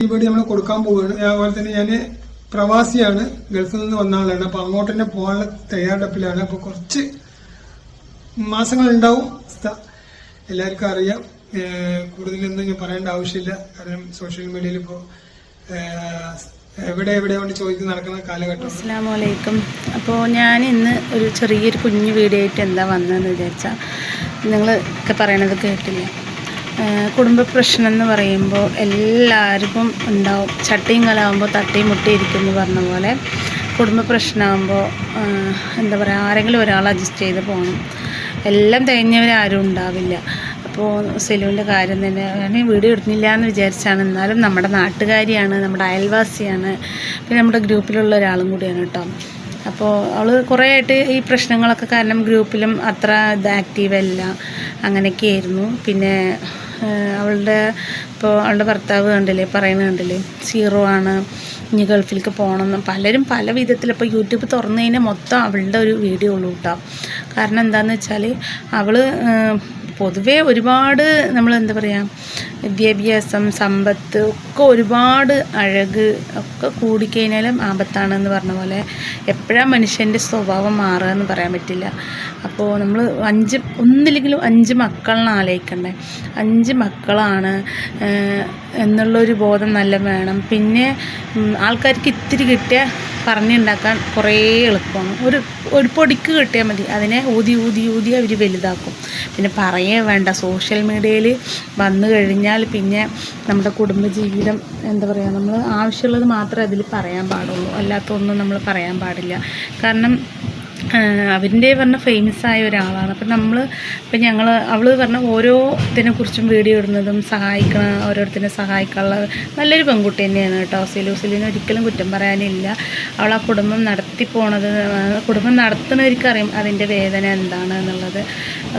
ഈ വീട് നമ്മൾ കൊടുക്കാൻ പോവുകയാണ്. അതുപോലെ തന്നെ ഞാൻ പ്രവാസിയാണ്. ഗൾഫിൽ നിന്ന് വന്ന ആളാണ്. അപ്പൊ അങ്ങോട്ട് തന്നെ പോകാനുള്ള തയ്യാറെടുപ്പിലാണ്. അപ്പൊ കുറച്ച് സ്ഥ- എല്ലാവർക്കും അറിയാം. കൂടുതലൊന്നും ഞാൻ പറയേണ്ട ആവശ്യമില്ല. കാരണം സോഷ്യൽ മീഡിയയിൽ ഇപ്പോൾ എവിടെ എവിടെ കൊണ്ട് ചോദിച്ച് നടക്കുന്ന കാലഘട്ടം. അസ്സാമലൈക്കും അപ്പോൾ ഞാൻ ഇന്ന് ഒരു ചെറിയൊരു കുഞ്ഞു വീഡിയോ ആയിട്ട് എന്താ വന്നതെന്ന് വിചാരിച്ചാൽ നിങ്ങൾ ഒക്കെ പറയണത് കേട്ടില്ലേ? കുടുംബ പ്രശ്നം എന്ന് പറയുമ്പോൾ എല്ലാവർക്കും ഉണ്ടാവും. ചട്ടിയും കലാവുമ്പോൾ തട്ടിയും മുട്ടി എന്ന് പറഞ്ഞ പോലെ കുടുംബ പ്രശ്നമാകുമ്പോൾ എന്താ പറയുക ആരെങ്കിലും ഒരാൾ അഡ്ജസ്റ്റ് ചെയ്ത് പോകണം എല്ലാം തികഞ്ഞവരാരും ഉണ്ടാവില്ല. അപ്പോൾ സെലുവിന്റെ കാര്യം തന്നെ വീട് വീഡിയോ ഇടുന്നില്ല എന്ന് വിചാരിച്ചാണ്. എന്നാലും നമ്മുടെ നാട്ടുകാരിയാണ് നമ്മുടെ അയൽവാസിയാണ് പിന്നെ നമ്മുടെ ഗ്രൂപ്പിലുള്ള ഒരാളും കൂടിയാണ് കേട്ടോ അപ്പോൾ അവൾ കുറേ ആയിട്ട് ഈ പ്രശ്നങ്ങളൊക്കെ കാരണം ഗ്രൂപ്പിലും അത്ര ഇത് ആക്റ്റീവല്ല അല്ല. അങ്ങനെയൊക്കെ ആയിരുന്നു പിന്നെ അവളുടെ ഇപ്പോൾ അവളുടെ ഭർത്താവ് കണ്ടില്ലേ പറയുന്നത് കണ്ടില്ലേ സീറോ ആണ് ഇനി ഗൾഫിലേക്ക് പോകണമെന്ന് പലരും പല വിധത്തിൽ ഇപ്പോൾ യൂട്യൂബ് തുറന്നു കഴിഞ്ഞാൽ മൊത്തം അവളുടെ ഒരു വീഡിയോ ഉള്ളൂ കേട്ടോ കാരണം എന്താണെന്ന് വെച്ചാൽ അവൾ പൊതുവേ ഒരുപാട് നമ്മൾ എന്താ പറയുക വിദ്യാഭ്യാസം സമ്പത്ത് ഒക്കെ ഒരുപാട് അഴക് ഒക്കെ കൂടിക്കഴിഞ്ഞാലും ആപത്താണെന്ന് പറഞ്ഞ പോലെ എപ്പോഴാണ് മനുഷ്യന്റെ സ്വഭാവം മാറുക എന്ന് പറയാൻ പറ്റില്ല. അപ്പോൾ നമ്മൾ അഞ്ച് ഒന്നില്ലെങ്കിലും അഞ്ച് മക്കളാണ് ആലോചിക്കണ്ടേ അഞ്ച് മക്കളാണ് എന്നുള്ളൊരു ബോധം നല്ല വേണം. പിന്നെ ആൾക്കാർക്ക് ഇത്തിരി കിട്ടിയ പറഞ്ഞുണ്ടാക്കാൻ കുറേ എളുപ്പമാണ്. ഒരു ഒരു പൊടിക്ക് കിട്ടിയാൽ മതി. അതിനെ ഊതി ഊതി ഊതി അവർ വലുതാക്കും. പിന്നെ പറയേ വേണ്ട. സോഷ്യൽ മീഡിയയിൽ വന്നു കഴിഞ്ഞാൽ പിന്നെ നമ്മുടെ കുടുംബജീവിതം എന്താ പറയുക നമ്മൾ ആവശ്യമുള്ളത് മാത്രമേ അതിൽ പറയാൻ പാടുള്ളൂ. അല്ലാത്തൊന്നും നമ്മൾ പറയാൻ പാടില്ല. കാരണം അവന്റെ പറഞ്ഞ ഫേമസ് ആയ ഒരാളാണ്. അപ്പം നമ്മൾ ഇപ്പം ഞങ്ങൾ അവൾ പറഞ്ഞ ഓരോ ഇതിനെ കുറിച്ചും വീഡിയോ ഇടുന്നതും സഹായിക്കണ ഓരോരുത്തരെ സഹായിക്കാനുള്ള നല്ലൊരു പെൺകുട്ടി തന്നെയാണ് കേട്ടോ. സിലു സിലിന് ഒരിക്കലും കുറ്റം പറയാനില്ല. അവൾ ആ കുടുംബം നടത്തി പോണത് കുടുംബം നടത്തുന്നവർക്കറിയും അതിന്റെ വേദന എന്താണ് എന്നുള്ളത്.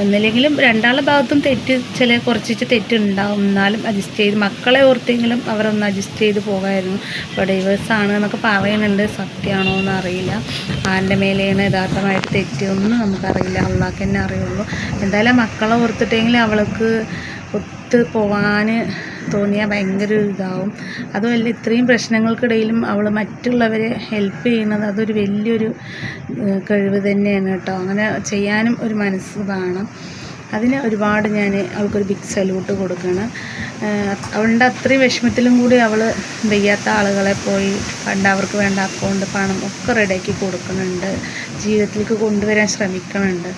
ഒന്നില്ലെങ്കിലും രണ്ടാളുടെ ഭാഗത്തും തെറ്റ് ചില കുറച്ചിട്ട് തെറ്റുണ്ടാവും. എന്നാലും അഡ്ജസ്റ്റ് ചെയ്ത് മക്കളെ ഓർത്തെങ്കിലും അവരൊന്ന് അഡ്ജസ്റ്റ് ചെയ്ത് പോകായിരുന്നു. ഇപ്പോൾ ഡൈവേഴ്സാണ് എന്നൊക്കെ പറയുന്നുണ്ട്. സത്യമാണോ എന്നറിയില്ല. ആന്റെ മേലെയാണ് യഥാർത്ഥമായിട്ട് തെറ്റ് തെറ്റിയൊന്നും നമുക്കറിയില്ല. അള്ളാഹ്ക്ക് തന്നെ അറിയുള്ളൂ. എന്തായാലും മക്കളെ ഓർത്തിട്ടെങ്കിൽ അവൾക്ക് ഒത്ത് പോവാൻ തോന്നിയാൽ ഭയങ്കര ഇതാവും. അതുമല്ല ഇത്രയും പ്രശ്നങ്ങൾക്കിടയിലും അവൾ മറ്റുള്ളവരെ ഹെൽപ്പ് ചെയ്യുന്നത് അതൊരു വലിയൊരു കഴിവ് തന്നെയാണ് കേട്ടോ. അങ്ങനെ ചെയ്യാനും ഒരു മനസ്സ് വേണം. അതിന് ഒരുപാട് ഞാൻ അവൾക്കൊരു ബിഗ് സല്യൂട്ട് കൊടുക്കണം. അവളുടെ അത്രയും വിഷമത്തിലും കൂടി അവൾ വയ്യാത്ത ആളുകളെ പോയി പണ്ട് അവർക്ക് വേണ്ട അക്കൗണ്ട് പണം ഒക്കെ റെഡിയാക്കി കൊടുക്കുന്നുണ്ട്. ജീവിതത്തിലേക്ക് കൊണ്ടുവരാൻ ശ്രമിക്കുന്നുണ്ട്.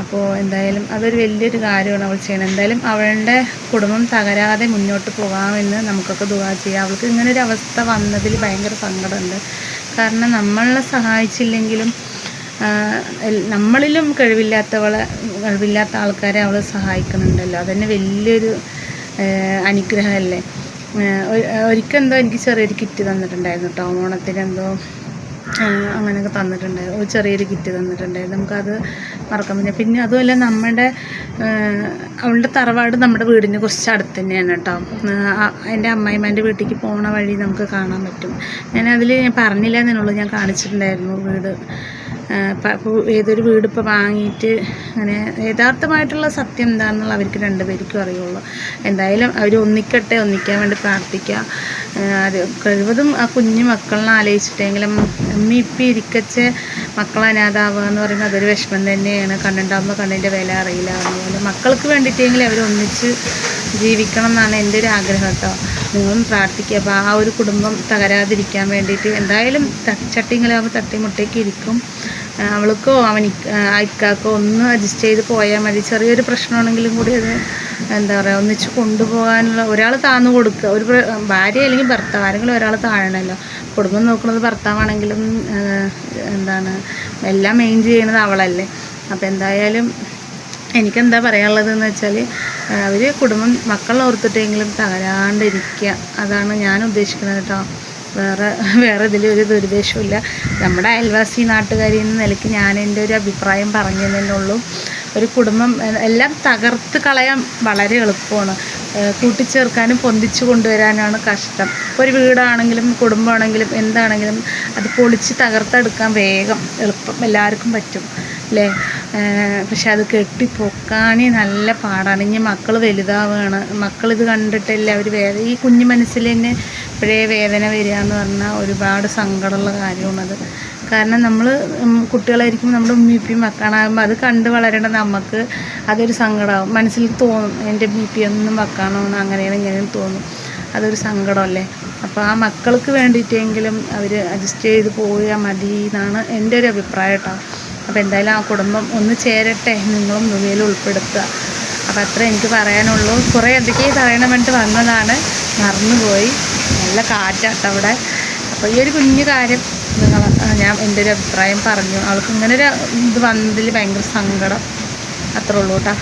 അപ്പോൾ എന്തായാലും അതൊരു വലിയൊരു കാര്യമാണ് അവൾ ചെയ്യണം എന്തായാലും അവളുടെ കുടുംബം തകരാതെ മുന്നോട്ട് പോകാമെന്ന് നമുക്കൊക്കെ ദുവാ ചെയ്യാം. അവൾക്ക് ഇങ്ങനെ ഒരു അവസ്ഥ വന്നതിൽ ഭയങ്കര സങ്കടമുണ്ട്. കാരണം നമ്മളെ സഹായിച്ചില്ലെങ്കിലും നമ്മളിലും കഴിവില്ലാത്തവളെ കഴിവില്ലാത്ത ആൾക്കാരെ അവൾ സഹായിക്കുന്നുണ്ടല്ലോ. അതന്നെ വലിയൊരു അനുഗ്രഹമല്ലേ? ഒരിക്കൽ എന്തോ എനിക്ക് ചെറിയൊരു കിറ്റ് തന്നിട്ടുണ്ടായിരുന്നു കേട്ടോ. ഓണത്തിന് എന്തോ അങ്ങനെയൊക്കെ തന്നിട്ടുണ്ട് ഒരു ചെറിയൊരു കിറ്റ് തന്നിട്ടുണ്ട് നമുക്കത് മറക്കാൻ പറ്റില്ല. പിന്നെ അതുമല്ല നമ്മുടെ അവളുടെ തറവാട് നമ്മുടെ വീടിന് കുറച്ച് അടുത്ത് തന്നെയാണ് കേട്ടോ എന്റെ അമ്മായിമാന്റെ വീട്ടിലേക്ക് പോണ വഴി നമുക്ക് കാണാൻ പറ്റും. ഞാനതിൽ ഞാൻ പറഞ്ഞില്ല എന്നുള്ളൂ ഞാൻ കാണിച്ചിട്ടുണ്ടായിരുന്നു. വീട് ഏതൊരു വീട് ഇപ്പോൾ വാങ്ങിയിട്ട് അങ്ങനെ യഥാർത്ഥമായിട്ടുള്ള സത്യം എന്താണെന്നുള്ള അവർക്ക് രണ്ടുപേർക്കും അറിയുള്ളൂ. എന്തായാലും അവർ ഒന്നിക്കട്ടെ ഒന്നിക്കാൻ വേണ്ടി പ്രാർത്ഥിക്കുക അത് കഴിവതും ആ കുഞ്ഞു മക്കളിനെ ആലോചിച്ചിട്ടെങ്കിലും അമ്മ ഇപ്പം ഇരിക്കച്ച മക്കൾ അനാഥാവുക എന്ന് പറയുന്നത് അതൊരു വിഷമം തന്നെയാണ്. കണ്ണുണ്ടാകുമ്പോൾ കണ്ണിന്റെ വില അറിയില്ല. അതുപോലെ മക്കൾക്ക് വേണ്ടിയിട്ടെങ്കിലും അവർ ഒന്നിച്ച് ജീവിക്കണം എന്നാണ് എന്റെ ഒരു ആഗ്രഹം കേട്ടോ. നിങ്ങളും പ്രാർത്ഥിക്കുക അപ്പോൾ ആ ഒരു കുടുംബം തകരാതിരിക്കാൻ വേണ്ടിയിട്ട് എന്തായാലും ചട്ടിങ്ങളാകുമ്പോൾ തട്ടിമുട്ടേക്ക് ഇരിക്കും. അവൾക്കോ അവൻ അയക്കാക്കോ ഒന്ന് അഡ്ജസ്റ്റ് ചെയ്ത് പോയാൽ മതി. ചെറിയൊരു പ്രശ്നമാണെങ്കിലും കൂടി അത് എന്താ പറയുക ഒന്നിച്ച് കൊണ്ടുപോകാനുള്ള ഒരാൾ താന്നു കൊടുക്കുക. ഒരു ഭാര്യ അല്ലെങ്കിൽ ഭർത്താവ് ആരെങ്കിലും ഒരാൾ താഴണമല്ലോ കുടുംബം നോക്കുന്നത് ഭർത്താവാണെങ്കിലും എന്താണ് എല്ലാം മെയിൻ ചെയ്യുന്നത് അവളല്ലേ. അപ്പോൾ എന്തായാലും എനിക്കെന്താ പറയാനുള്ളതെന്ന് വെച്ചാൽ അവർ കുടുംബം മക്കളെ ഓർത്തിട്ടെങ്കിലും തകരാണ്ടിരിക്കുക. അതാണ് ഞാൻ ഉദ്ദേശിക്കുന്നത് കേട്ടോ. വേറെ വേറെ ഇതിൽ ഒരു ദുരുദ്ദേശമില്ല നമ്മുടെ അയൽവാസി നാട്ടുകാരി എന്ന നിലയ്ക്ക് ഞാൻ എന്റെ ഒരു അഭിപ്രായം പറഞ്ഞു തന്നെ ഉള്ളൂ ഒരു കുടുംബം എല്ലാം തകർത്ത് കളയാൻ വളരെ എളുപ്പമാണ്. കൂട്ടിച്ചേർക്കാനും പൊന്തിച്ചു കൊണ്ടുവരാനാണ് കഷ്ടം. ഇപ്പോൾ ഒരു വീടാണെങ്കിലും കുടുംബമാണെങ്കിലും എന്താണെങ്കിലും അത് പൊളിച്ച് തകർത്തെടുക്കാൻ വേഗം എളുപ്പം. എല്ലാവർക്കും പറ്റും. അല്ലേ? പക്ഷെ അത് കെട്ടിപ്പൊക്കാനേ നല്ല പാടാണ്. ഇനി മക്കൾ വലുതാവുകയാണ് മക്കളിത് കണ്ടിട്ടല്ലേ അവർ വേറെ ഈ കുഞ്ഞു മനസ്സിൽ തന്നെ ഇപ്പോഴേ വേദന വരിക എന്ന് പറഞ്ഞാൽ ഒരുപാട് സങ്കടമുള്ള കാര്യമാണത് കാരണം നമ്മൾ കുട്ടികളായിരിക്കും നമ്മുടെ ഉമ്മിപ്പിയും മക്കാണാകുമ്പോൾ അത് കണ്ട് വളരേണ്ട നമുക്ക് അതൊരു സങ്കടമാകും മനസ്സിൽ തോന്നും എന്റെ ബി പി ഒന്നും മക്കാണോന്ന് അങ്ങനെയാണ് ഇങ്ങനെ തോന്നും. അതൊരു സങ്കടമല്ലേ? അപ്പോൾ ആ മക്കൾക്ക് വേണ്ടിയിട്ടെങ്കിലും അവർ അഡ്ജസ്റ്റ് ചെയ്ത് പോയാൽ മതി എന്നാണ് എന്റെ ഒരു അഭിപ്രായം കേട്ടോ. അപ്പോൾ എന്തായാലും ആ കുടുംബം ഒന്ന് ചേരട്ടെ നിങ്ങളും നുകയിൽ ഉൾപ്പെടുത്തുക. അപ്പോൾ അത്ര എനിക്ക് പറയാനുള്ളൂ. കുറേ എന്തൊക്കെയോ പറയണമെന്നിട്ട് വന്നതാണ്. മറന്നുപോയി. നല്ല കാറ്റാട്ടോ അവിടെ. അപ്പോൾ ഈ ഒരു കുഞ്ഞു കാര്യം നിങ്ങൾ ഞാൻ എന്റെ ഒരു അഭിപ്രായം പറഞ്ഞു. അവൾക്ക് ഇങ്ങനെ ഒരു ഇത് വന്നതിൽ ഭയങ്കര സങ്കടം. അത്രേ ഉള്ളൂ കേട്ടോ.